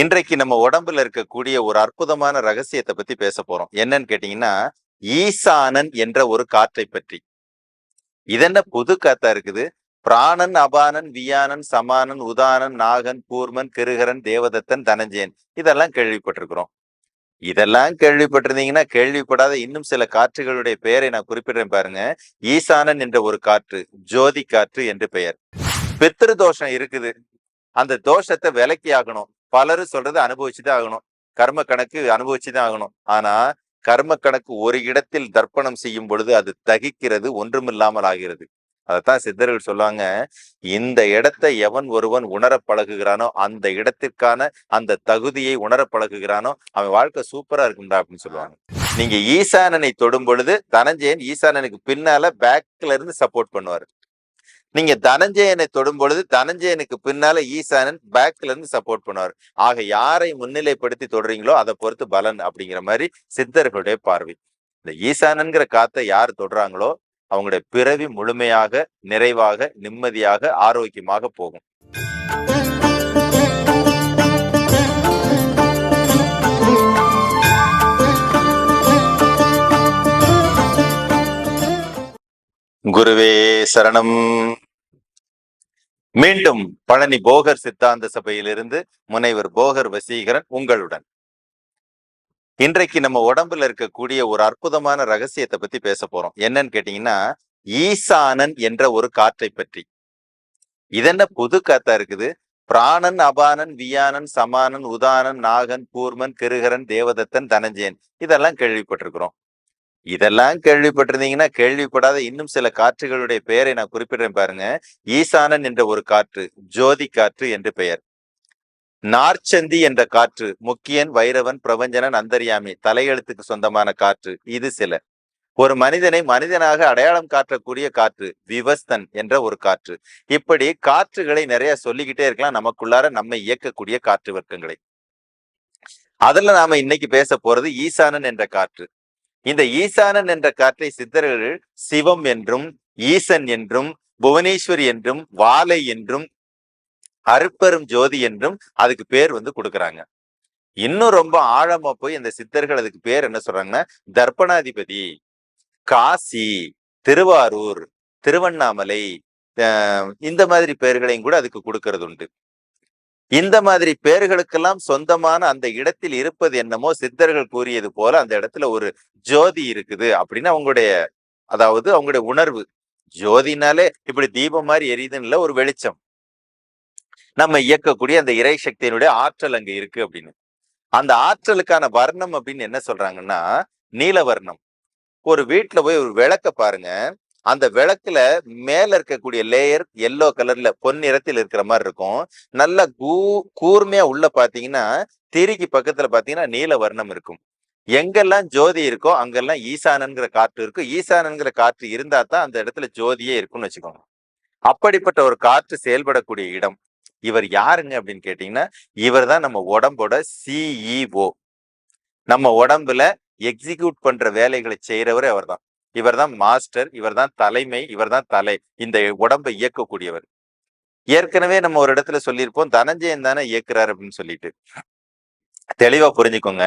இன்றைக்கு நம்ம உடம்புல இருக்கக்கூடிய ஒரு அற்புதமான ரகசியத்தை பத்தி பேச போறோம். என்னன்னு கேட்டீங்கன்னா ஈசானன் என்ற ஒரு காற்றை பற்றி. இதென்ன புது காத்தா இருக்குது? பிராணன் அபானன் வியானன் சமானன் உதானன் நாகன் கூர்மன் கிருகரன் தேவதத்தன் தனஞ்சயன் இதெல்லாம் கேள்விப்பட்டிருக்கிறோம். இதெல்லாம் கேள்விப்பட்டிருந்தீங்கன்னா கேள்விப்படாத இன்னும் சில காற்றுகளுடைய பெயரை நான் குறிப்பிடுறேன் பாருங்க. ஈசானன் என்ற ஒரு காற்று ஜோதி காற்று என்று பெயர். பித்திரு தோஷம் இருக்குது. அந்த தோஷத்தை விலக்கி ஆகணும் பலரும் சொல்றது அனுபவிச்சுதான் ஆகணும். கர்ம கணக்கு அனுபவிச்சுதான் ஆகணும். ஆனா கர்ம கணக்கு ஒரு இடத்தில் தர்ப்பணம் செய்யும் பொழுது அது தகிக்கிறது ஒன்றுமில்லாமல் ஆகிறது. அதைத்தான் சித்தர்கள் சொல்லுவாங்க இந்த இடத்தை எவன் ஒருவன் உணர பழகுகிறானோ அந்த இடத்திற்கான அந்த தகுதியை உணர பழகுகிறானோ அவன் வாழ்க்கை சூப்பரா இருக்கும்டா அப்படின்னு சொல்லுவாங்க. நீங்க ஈசானனை தொடும் பொழுது தனஞ்சயன் ஈசானனுக்கு பின்னால பேக்ல இருந்து சப்போர்ட் பண்ணுவாரு. நீங்க தனஞ்சயனை தொடும் பொழுது தனஞ்சயனுக்கு பின்னால ஈசானன் பேக்ல இருந்து சப்போர்ட் பண்ணுவார். ஆக யாரை முன்னிலைப்படுத்தி தொடுறீங்களோ அதை பொறுத்து பலன் அப்படிங்கிற மாதிரி சித்தர்களுடைய பார்வை. இந்த ஈசானன்கிற காத்தை யார் தொடுறாங்களோ அவங்களுடைய பிறவி முழுமையாக நிறைவாக நிம்மதியாக ஆரோக்கியமாக போகும். குருவே சரணம். மீண்டும் பழனி போகர் சித்தாந்த சபையிலிருந்து முனைவர் போகர் வசீகரன் உங்களுடன். இன்றைக்கு நம்ம உடம்புல இருக்கக்கூடிய ஒரு அற்புதமான ரகசியத்தை பத்தி பேச போறோம். என்னன்னு கேட்டீங்கன்னா ஈசானன் என்ற ஒரு காற்றை பற்றி. இதென்ன புது காத்தா இருக்குது? பிராணன் அபானன் வியானன் சமானன் உதானன் நாகன் கூர்மன் கிருகரன் தேவதத்தன் தனஞ்சயன் இதெல்லாம் கேள்விப்பட்டிருக்கிறோம். இதெல்லாம் கேள்விப்பட்டிருந்தீங்கன்னா கேள்விப்படாத இன்னும் சில காற்றுகளுடைய பெயரை நான் குறிப்பிடுறேன் பாருங்க. ஈசானன் என்ற ஒரு காற்று ஜோதி காற்று என்று பெயர். நார்ச்சந்தி என்ற காற்று முக்கியன் வைரவன் பிரபஞ்சனன் அந்தரியாமி தலையெழுத்துக்கு சொந்தமான காற்று இது சில. ஒரு மனிதனை மனிதனாக அடையாளம் காட்டக்கூடிய காற்று விவஸ்தன் என்ற ஒரு காற்று. இப்படி காற்றுகளை நிறைய சொல்லிக்கிட்டே இருக்கலாம் நமக்குள்ளார நம்மை இயக்கக்கூடிய காற்று வர்க்கங்களை. அதுல நாம இன்னைக்கு பேச போறது ஈசானன் என்ற காற்று. இந்த ஈசானன் என்ற காற்றை சித்தர்கள் சிவம் என்றும் ஈசன் என்றும் புவனேஸ்வரி என்றும் வாலை என்றும் அருப்பெரும் ஜோதி என்றும் அதுக்கு பேர் வந்து கொடுக்குறாங்க. இன்னும் ரொம்ப ஆழமா போய் இந்த சித்தர்கள் அதுக்கு பேர் என்ன சொல்றாங்கன்னா தர்ப்பணாதிபதி காசி திருவாரூர் திருவண்ணாமலை அஹ் இந்த மாதிரி பெயர்களையும் கூட அதுக்கு கொடுக்கறது உண்டு இந்த மாதிரி பேர்களுக்கெல்லாம் சொந்தமான அந்த இடத்தில் இருப்பது என்னமோ சித்தர்கள் கூறியது போல அந்த இடத்துல ஒரு ஜோதி இருக்குது அப்படின்னு அவங்களுடைய அதாவது அவங்களுடைய உணர்வு. ஜோதினாலே இப்படி தீபம் மாதிரி எரியுதுன்னு இல்ல, ஒரு வெளிச்சம். நம்ம இயக்கக்கூடிய அந்த இறை சக்தியினுடைய ஆற்றல் அங்க இருக்கு அப்படின்னு. அந்த ஆற்றலுக்கான வர்ணம் அப்படின்னு என்ன சொல்றாங்கன்னா நீல வர்ணம் ஒரு வீட்டுல போய் ஒரு விளக்க பாருங்க. அந்த விளக்குல மேல இருக்கக்கூடிய லேயர் எல்லோ கலர்ல பொன் நிறத்தில் இருக்கிற மாதிரி இருக்கும். நல்ல கூ கூர்மையா உள்ள பாத்தீங்கன்னா திரிக்கு பக்கத்துல பாத்தீங்கன்னா நீல வர்ணம் இருக்கும். எங்கெல்லாம் ஜோதி இருக்கோ அங்கெல்லாம் ஈசானன்கிற காற்று இருக்கும். ஈசானன்கிற காற்று இருந்தா தான் அந்த இடத்துல ஜோதியே இருக்கும்னு வச்சுக்கோங்க. அப்படிப்பட்ட ஒரு காற்று செயல்படக்கூடிய இடம். இவர் யாருங்க அப்படின்னு கேட்டீங்கன்னா இவர் தான் நம்ம உடம்போட சிஇஓ நம்ம உடம்புல எக்ஸிக்யூட் பண்ற வேலைகளை செய்யறவரே அவர்தான் இவர்தான் மாஸ்டர் இவர்தான் தலைமை இவர்தான் தலை. இந்த உடம்பை இயக்கக்கூடியவர். ஏற்கனவே நம்ம ஒரு இடத்துல சொல்லியிருப்போம் தனஞ்சயன் தானே இயக்குறாரு அப்படின்னு சொல்லிட்டு. தெளிவா புரிஞ்சுக்கோங்க.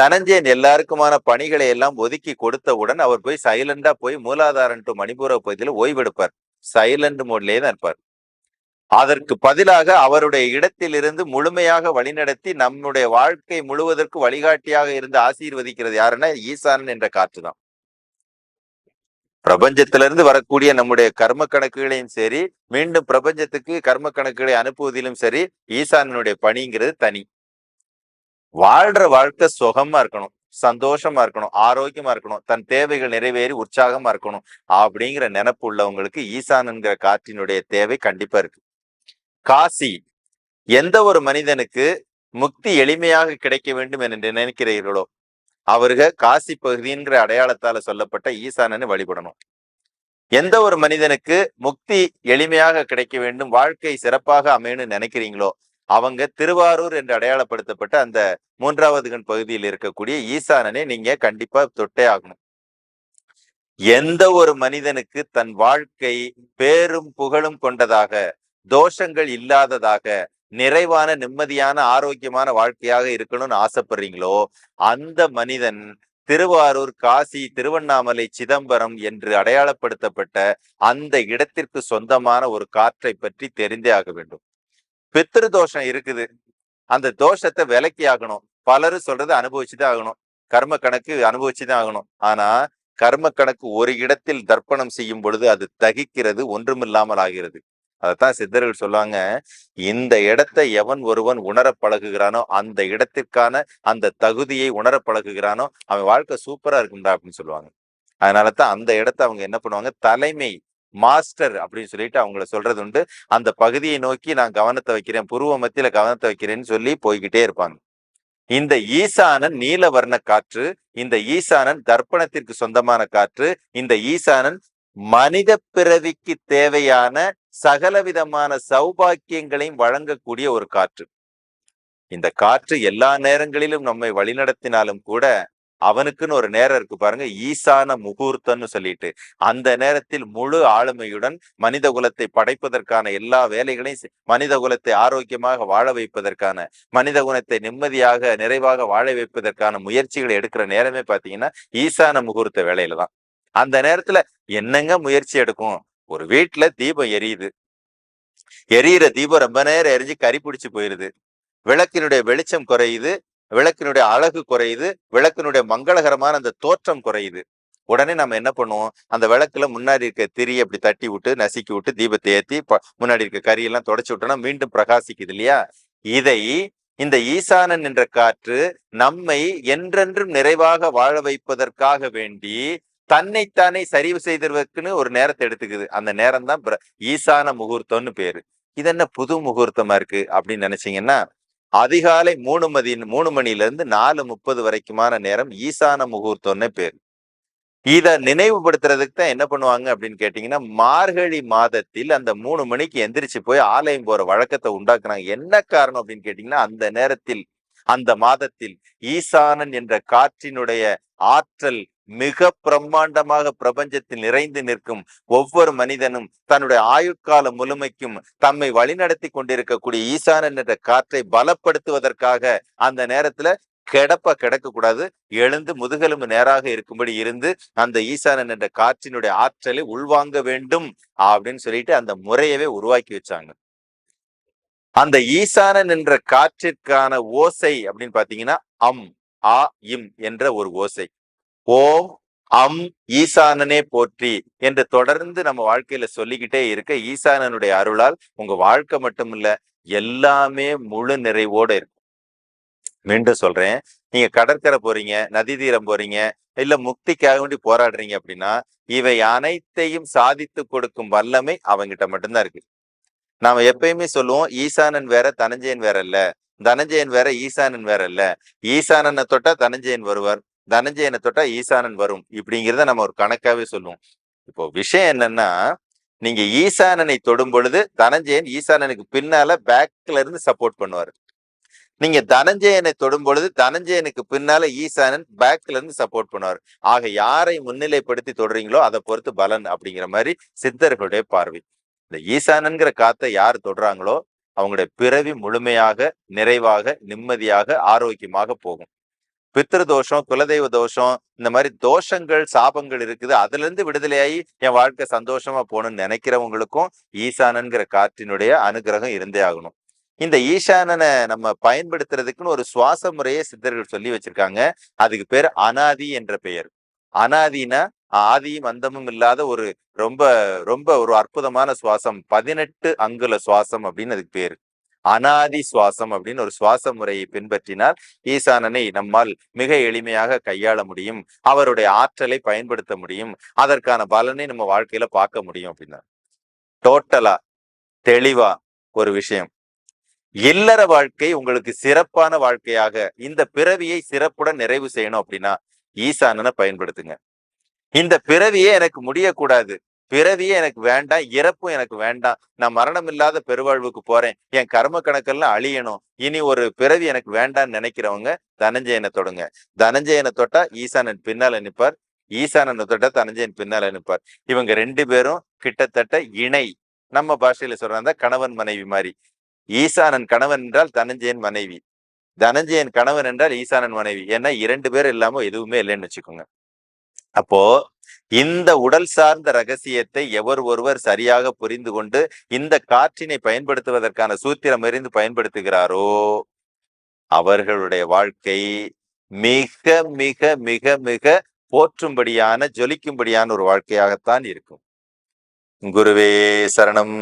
தனஞ்சயன் எல்லாருக்குமான பணிகளை எல்லாம் ஒதுக்கி கொடுத்தவுடன் அவர் போய் சைலண்டா போய் மூலாதாரன் டு மணிபூர பகுதியில ஓய்வெடுப்பார். சைலண்ட் மோட்லயே தான் இருப்பார். அதற்கு பதிலாக அவருடைய இடத்திலிருந்து முழுமையாக வழிநடத்தி நம்முடைய வாழ்க்கை முழுவதற்கு வழிகாட்டியாக இருந்து ஆசீர்வதிக்கிறது யாருன்னா ஈசானன் என்ற காற்று தான். பிரபஞ்சத்திலிருந்து வரக்கூடிய நம்முடைய கர்ம கணக்குகளையும் சரி மீண்டும் பிரபஞ்சத்துக்கு கர்ம கணக்குகளை அனுப்புவதிலும் சரி ஈசானனுடைய பணிங்கிறது தனி. வாழ்ற வாழ்க்கை சுகமா இருக்கணும் சந்தோஷமா இருக்கணும் ஆரோக்கியமா இருக்கணும் தன் தேவைகள் நிறைவேறி உற்சாகமா இருக்கணும் அப்படிங்கிற நினைப்பு உள்ளவங்களுக்கு ஈசானுங்கிற காற்றினுடைய தேவை கண்டிப்பா இருக்கு. காசி எந்த ஒரு மனிதனுக்கு முக்தி எளிமையாக கிடைக்க வேண்டும் என்று நினைக்கிறீர்களோ அவருக காசி பகுதிங்கிற அடையாளத்தால சொல்லப்பட்ட ஈசானனை வழிபடணும். எந்த ஒரு மனிதனுக்கு முக்தி எளிமையாக கிடைக்க வேண்டும் வாழ்க்கை சிறப்பாக அமையணும்னு நினைக்கிறீங்களோ அவங்க திருவாரூர் என்று அடையாளப்படுத்தப்பட்ட அந்த மூன்றாவது கண் பகுதியில் இருக்கக்கூடிய ஈசானனை நீங்க கண்டிப்பா தொட்டே ஆகணும். எந்த ஒரு மனிதனுக்கு தன் வாழ்க்கை பேரும் புகழும் கொண்டதாக தோஷங்கள் இல்லாததாக நிறைவான நிம்மதியான ஆரோக்கியமான வாழ்க்கையாக இருக்கணும்னு ஆசைப்படுறீங்களோ அந்த மனிதன் திருவாரூர் காசி திருவண்ணாமலை சிதம்பரம் என்று அடையாளப்படுத்தப்பட்ட அந்த இடத்திற்கு சொந்தமான ஒரு காற்றை பற்றி தெரிந்தே ஆக வேண்டும். பித்திரு தோஷம் இருக்குது. அந்த தோஷத்தை விலக்கி ஆகணும். பலரும் சொல்றது அனுபவிச்சுதான் ஆகணும். கர்ம கணக்கு அனுபவிச்சுதான் ஆகணும். ஆனா கர்ம கணக்கு ஒரு இடத்தில் தர்ப்பணம் செய்யும் பொழுது அது தகிக்கிறது ஒன்றுமில்லாமல் ஆகிறது. அதைத்தான் சித்தர்கள் சொல்லுவாங்க. இந்த இடத்தை எவன் ஒருவன் உணர பழகுகிறானோ அந்த இடத்திற்கான அந்த தகுதியை உணர பழகுகிறானோ அவன் வாழ்க்கை சூப்பரா இருக்கும்டா அப்படின்னு சொல்லுவாங்க. அதனால தான் அந்த இடத்த அவங்க என்ன பண்ணுவாங்க? தலைமை மாஸ்டர் அப்படின்னு சொல்லிட்டு அவங்கள சொல்றது உண்டு. அந்த பகுதியை நோக்கி நான் கவனத்தை வைக்கிறேன் புருவ மத்தியில கவனத்தை வைக்கிறேன்னு சொல்லி போய்கிட்டே இருப்பாங்க. இந்த ஈசானன் நீலவர்ண காற்று இந்த ஈசானன் தர்ப்பணத்திற்கு சொந்தமான காற்று இந்த ஈசானன் மனித பிறவிக்கு தேவையான சகலவிதமான சௌபாக்கியங்களையும் வழங்கக்கூடிய ஒரு காற்று. இந்த காற்று எல்லா நேரங்களிலும் நம்மை வழிநடத்தினாலும் கூட அவனுக்குன்னு ஒரு நேரம் இருக்கு பாருங்க ஈசான முகூர்த்தம்னு சொல்லிட்டு. அந்த நேரத்தில் முழு ஆளுமையுடன் மனித குலத்தை படைப்பதற்கான எல்லா வேலைகளையும் மனித குலத்தை ஆரோக்கியமாக வாழ வைப்பதற்கான மனித குணத்தை நிம்மதியாக நிறைவாக வாழ வைப்பதற்கான முயற்சிகளை எடுக்கிற நேரமே பாத்தீங்கன்னா ஈசான முகூர்த்த வேலையில தான். அந்த நேரத்துல என்னங்க முயற்சி எடுக்கும்? ஒரு வீட்டுல தீபம் எரியுது. எரியிற தீபம் ரொம்ப நேரம் எரிஞ்சு கறி பிடிச்சு போயிருது. விளக்கினுடைய வெளிச்சம் குறையுது. விளக்கினுடைய அழகு குறையுது. விளக்கினுடைய மங்களகரமான அந்த தோற்றம் குறையுது. உடனே நம்ம என்ன பண்ணுவோம்? அந்த விளக்குல முன்னாடி இருக்க திரியை அப்படி தட்டி விட்டு நசுக்கி விட்டு தீபத்தை ஏத்தி முன்னாடி இருக்க கறியெல்லாம் தொடச்சி விட்டோம்னா மீண்டும் பிரகாசிக்குது இல்லையா? இதை இந்த ஈசானன் என்ற காற்று நம்மை என்றென்றும் நிறைவாக வாழ வைப்பதற்காக வேண்டி தன்னைத்தானே சரிவு செய்ததற்குன்னு ஒரு நேரத்தை எடுத்துக்குது. அந்த நேரம் தான் ஈசான முகூர்த்தம்னு பேரு. இது என்ன புது முகூர்த்தமா இருக்கு அப்படின்னு நினைச்சீங்கன்னா அதிகாலை மூணு மதி மூணு மணில இருந்து நாலு முப்பது வரைக்குமான நேரம் ஈசான முகூர்த்தம்னு பேர். இதை நினைவுபடுத்துறதுக்கு தான் என்ன பண்ணுவாங்க அப்படின்னு கேட்டீங்கன்னா மார்கழி மாதத்தில் அந்த மூணு மணிக்கு எந்திரிச்சு போய் ஆலயம் போற வழக்கத்தை உண்டாக்குறாங்க. என்ன காரணம் அப்படின்னு கேட்டீங்கன்னா அந்த நேரத்தில் அந்த மாதத்தில் ஈசானன் என்ற காற்றினுடைய ஆற்றல் மிக பிரம்மாண்டமாக பிரபஞ்சத்தில் நிறைந்து நிற்கும் ஒவ்வொரு மனிதனும் தன்னுடைய ஆயுட்கால முழுமைக்கும் தம்மை வழிநடத்தி கொண்டிருக்கக்கூடிய ஈசானன் என்ற காற்றை பலப்படுத்துவதற்காக அந்த நேரத்துல கிடப்ப கிடக்க கூடாது. எழுந்து முதுகெலும்பு நேராக இருக்கும்படி இருந்து அந்த ஈசானன் என்ற காற்றினுடைய ஆற்றலை உள்வாங்க வேண்டும் அப்படின்னு சொல்லிட்டு அந்த முறையவே உருவாக்கி வச்சாங்க. அந்த ஈசானன் என்ற காற்றிற்கான ஓசை அப்படின்னு பாத்தீங்கன்னா அம் ஆ இம் என்ற ஒரு ஓசை. ஓம் அம் ஈசானனே போற்றி என்று தொடர்ந்து நம்ம வாழ்க்கையில சொல்லிக்கிட்டே இருக்க ஈசானனுடைய அருளால் உங்க வாழ்க்கை மட்டும் இல்ல எல்லாமே முழு நிறைவோட இருக்கும். மீண்டும் சொல்றேன். நீங்க கடற்கரை போறீங்க நதி தீரம் போறீங்க இல்ல முக்திக்காக வேண்டி போராடுறீங்க அப்படின்னா இவை அனைத்தையும் சாதித்து கொடுக்கும் வல்லமை அவங்கிட்ட மட்டும்தான் இருக்கு. நாம எப்பயுமே சொல்லுவோம் ஈசானன் வேற தனஞ்சயன் வேற இல்ல. தனஞ்சயன் வேற ஈசானன் வேற இல்ல. ஈசானனை தொட்டா தனஞ்சயன் வருவார். தனஞ்சயனை தொட்டா ஈசானன் வரும் இப்படிங்கிறத நம்ம ஒரு கணக்காவே சொல்லுவோம். இப்போ விஷயம் என்னன்னா நீங்க ஈசானனை தொடும் பொழுது தனஞ்சயன் ஈசானனுக்கு பின்னால பேக்ல இருந்து சப்போர்ட் பண்ணுவாரு. நீங்க தனஞ்சயனை தொடும் பொழுது தனஞ்சயனுக்கு பின்னால ஈசானன் பேக்ல இருந்து சப்போர்ட் பண்ணுவார். ஆக யாரை முன்னிலைப்படுத்தி தொடுறீங்களோ அதை பொறுத்து பலன் அப்படிங்கிற மாதிரி சித்தர்களுடைய பார்வை. இந்த ஈசானன்கிற காத்தை யார் தொடுறாங்களோ அவங்களுடைய பிறவி முழுமையாக நிறைவாக நிம்மதியாக ஆரோக்கியமாக போகும். பித்திரு தோஷம் குலதெய்வ தோஷம் இந்த மாதிரி தோஷங்கள் சாபங்கள் இருக்குது. அதுல இருந்து விடுதலையாகி என் வாழ்க்கை சந்தோஷமா போகணும்னு நினைக்கிறவங்களுக்கும் ஈசானன்கிற காற்றினுடைய அனுகிரகம் இருந்தே ஆகணும். இந்த ஈசானனை நம்ம பயன்படுத்துறதுக்குன்னு ஒரு சுவாச முறையை சித்தர்கள் சொல்லி வச்சிருக்காங்க. அதுக்கு பேர் அனாதி என்ற பெயர். அனாதினா ஆதியும் அந்தமும் இல்லாத ஒரு ரொம்ப ரொம்ப ஒரு அற்புதமான சுவாசம். பதினெட்டு அங்குல சுவாசம் அப்படின்னு அதுக்கு பேரு. அனாதி சுவாசம் அப்படின்னு ஒரு சுவாச முறையை பின்பற்றினால் ஈசானனை நம்மால் மிக எளிமையாக கையாள முடியும். அவருடைய ஆற்றலை பயன்படுத்த முடியும். அதற்கான பலனை நம்ம வாழ்க்கையில பார்க்க முடியும் அப்படின்னா. டோட்டலா தெளிவா ஒரு விஷயம். இல்லற வாழ்க்கை உங்களுக்கு சிறப்பான வாழ்க்கையாக இந்த பிறவியை சிறப்புடன் நிறைவு செய்யணும் அப்படின்னா ஈசானனை பயன்படுத்துங்க. இந்த பிறவியே எனக்கு முடியக்கூடாது. பிறவியே எனக்கு வேண்டாம் இறப்பும் எனக்கு வேண்டாம் நான் மரணம் இல்லாத பெருவாழ்வுக்கு போறேன். என் கர்ம கணக்கெல்லாம் அழியணும். இனி ஒரு பிறவி எனக்கு வேண்டாம்னு நினைக்கிறவங்க தனஞ்சயனை தொடுங்க. தனஞ்சயனை தொட்டா ஈசானன் பின்னால நிற்பார் ஈசானனை தொட்டா தனஞ்சயன் பின்னால நிற்பார் இவங்க ரெண்டு பேரும் கிட்டத்தட்ட இணை. நம்ம பாஷையில சொல்றாங்க கணவன் மனைவி மாதிரி ஈசானன் கணவன் என்றால் தனஞ்சயன் மனைவி. தனஞ்சயன் கணவன் என்றால் ஈசானன் மனைவி. ஏன்னா இரண்டு பேர் இல்லாம எதுவுமே இல்லைன்னு வச்சுக்கோங்க. அப்போ இந்த உடல் சார்ந்த ரகசியத்தை எவர் ஒருவர் சரியாக புரிந்து கொண்டு இந்த காற்றினை பயன்படுத்துவதற்கான சூத்திரம் எறிந்து பயன்படுத்துகிறாரோ? அவர்களுடைய வாழ்க்கை மிக மிக மிக மிக போற்றும்படியான ஜொலிக்கும்படியான ஒரு வாழ்க்கையாகத்தான் இருக்கும். குருவே சரணம்.